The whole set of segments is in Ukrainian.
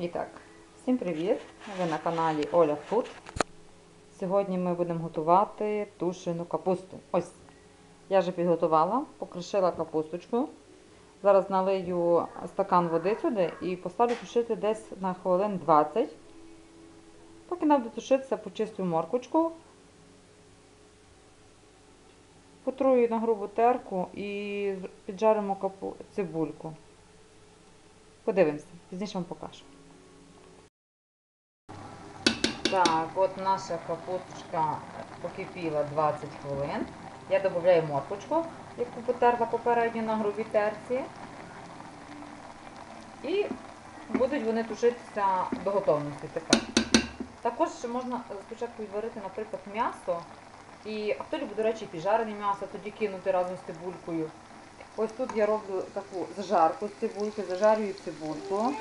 І так, всім привіт! Ви на каналі Оля Фуд. Сьогодні ми будемо готувати тушену капусту. Ось, я вже підготувала, покришила капусточку. Зараз налию стакан води сюди і поставлю тушити десь на хвилин 20. Поки нам буде тушитися, почистю морквочку, потрую на грубу терку і піджаримо капу... цибульку. Подивимося, пізніше вам покажу. Так, от наша капусточка покипіла 20 хвилин. Я додаю морквочку, яку потерла попередньо на грубій терці. І будуть вони тушитися до готовності тепер. Також ще можна спочатку відварити, наприклад, м'ясо. І а хто любить, до речі, піджарене м'ясо, тоді кинути разом з цибулькою. Ось тут я роблю таку зажарку з цибульки, зажарюю цибульку.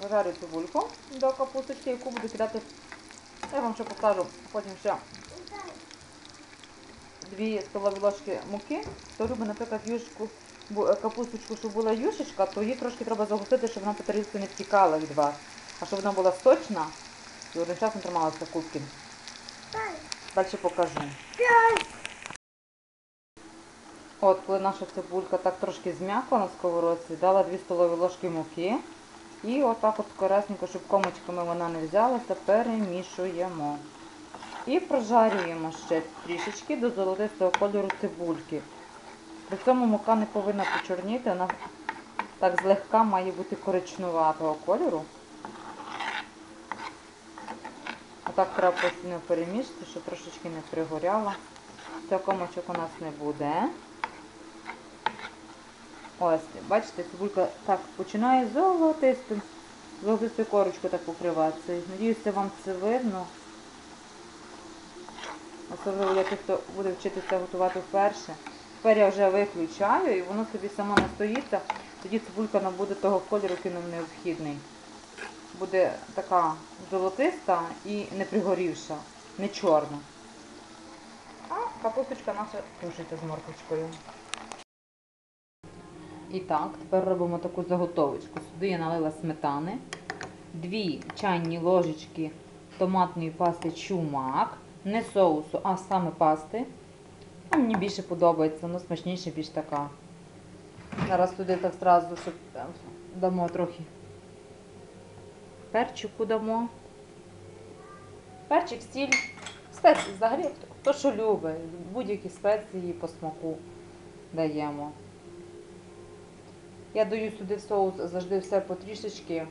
Зажарю цибульку до капусточки, яку буду кидати. Я вам ще покажу потім ще дві столові ложки муки. Хто любить, наприклад, юшку, капусточку, щоб була юшечка, то її трошки треба загустити, щоб вона по тарілці не втікала від вас. А щоб вона була сочна і одночасно трималася кубки. Далі покажу. От, коли наша цибулька так трошки зм'якла на сковородці, дала 2 столові ложки муки. І отак от скоресенько, щоб комочками вона не взялася, перемішуємо. І прожарюємо ще трішечки до золотистого кольору цибульки. При цьому мука не повинна почорніти, вона так злегка має бути коричнуватого кольору. Отак треба постійно перемішати, щоб трошечки не пригоряло. Ця комочок у нас не буде. Ось, бачите, цибулька так починає золотистим, золотистою корочкою так покриватися. Надіюся, вам це видно. Особливо для тих, хто буде вчитися готувати вперше. Тепер я вже виключаю і воно собі само настоїться. Тоді цибулька набуде того кольору, який нам необхідний. Буде така золотиста і не пригорівша, не чорна. А капусточка наша тушиться з морквочкою. І так, тепер робимо таку заготовочку. Сюди я налила сметани, 2 чайні ложечки томатної пасти чумак, не соусу, а саме пасти. А мені більше подобається, воно смачніше, більш така. Зараз туди так зразу е, дамо трохи перчику дамо. Перчик, сіль, спеції взагалі, хто що любить, будь-які спеції по смаку даємо. Я даю сюди соус завжди все потрішечки,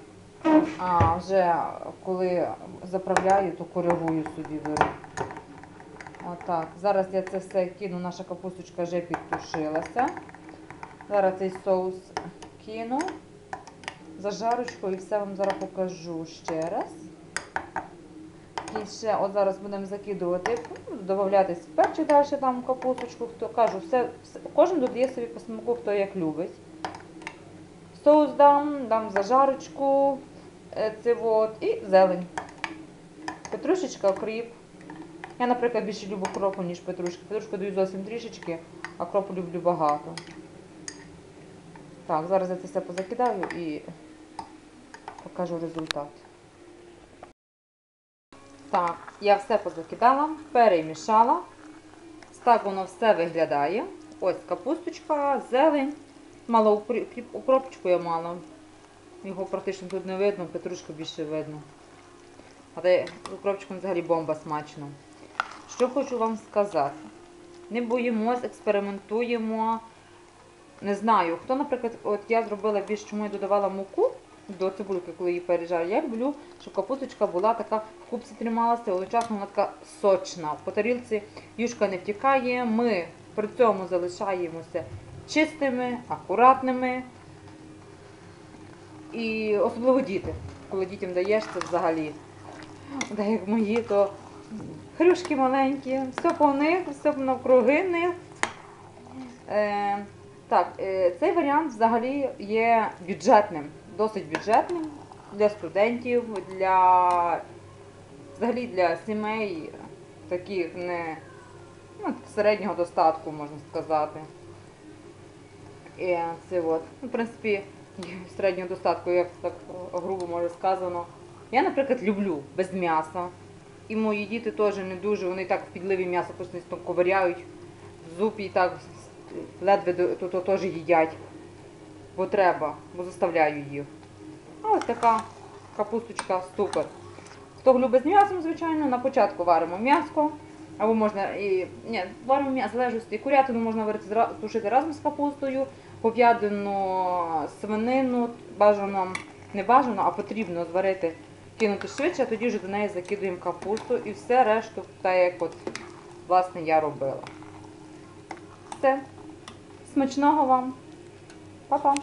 а вже коли заправляю, то коригую собі беру. Отак. Зараз я це все кину, наша капусточка вже підтушилася. Зараз цей соус кину, зажарочку і все вам зараз покажу ще раз. І ще от зараз будемо закидувати, додаватись перчик далі там капусточку, хто кажу, все, все, кожен додає собі по смаку, хто як любить. Соус дам, дам зажарочку, е, це от, і зелень. Петрушечка, окріп. Я, наприклад, більше люблю кропу, ніж петрушки. Петрушку даю зовсім трішечки, а кропу люблю багато. Так, зараз я це все позакидаю і покажу результат. Так, я все позакидала, перемішала. Так воно все виглядає. Ось капусточка, зелень. Мало укріп- я мала. Його практично тут не видно, петрушку більше видно. А де з укропчиком взагалі бомба смачно. Що хочу вам сказати. Не боїмось, експериментуємо. Не знаю, хто, наприклад, от я зробила більш чому я додавала муку до цибульки, коли її пережарю. Я люблю, щоб капусточка була така в купці трималася, одночасно вона така сочна. По тарілці юшка не втікає. Ми при цьому залишаємося чистими, акуратними. І особливо діти. Коли дітям даєш це взагалі. Так як мої, то хрюшки маленькі, все по них, все навкруги них. Е, так, е, цей варіант взагалі є бюджетним, досить бюджетним для студентів, для взагалі для сімей таких не ну, середнього достатку, можна сказати. І це от. Ну, в принципі, середнього достатку, як так е, грубо може сказано. Я, наприклад, люблю без м'яса. І мої діти теж не дуже, вони так в підливі м'ясо постійно ковиряють в зубі і так ледве до- то, теж їдять. Бо треба, бо заставляю їх. А ось така капусточка супер. Хто любить з м'ясом, звичайно, на початку варимо м'яско. Або можна і. Ні, варимо м'ясо, залежить. І курятину можна варити тушити разом з капустою, говядину, свинину бажано, не бажано, а потрібно зварити, кинути швидше, тоді вже до неї закидуємо капусту і все решту, так як от, власне, я робила. Все. Смачного вам. Па-па.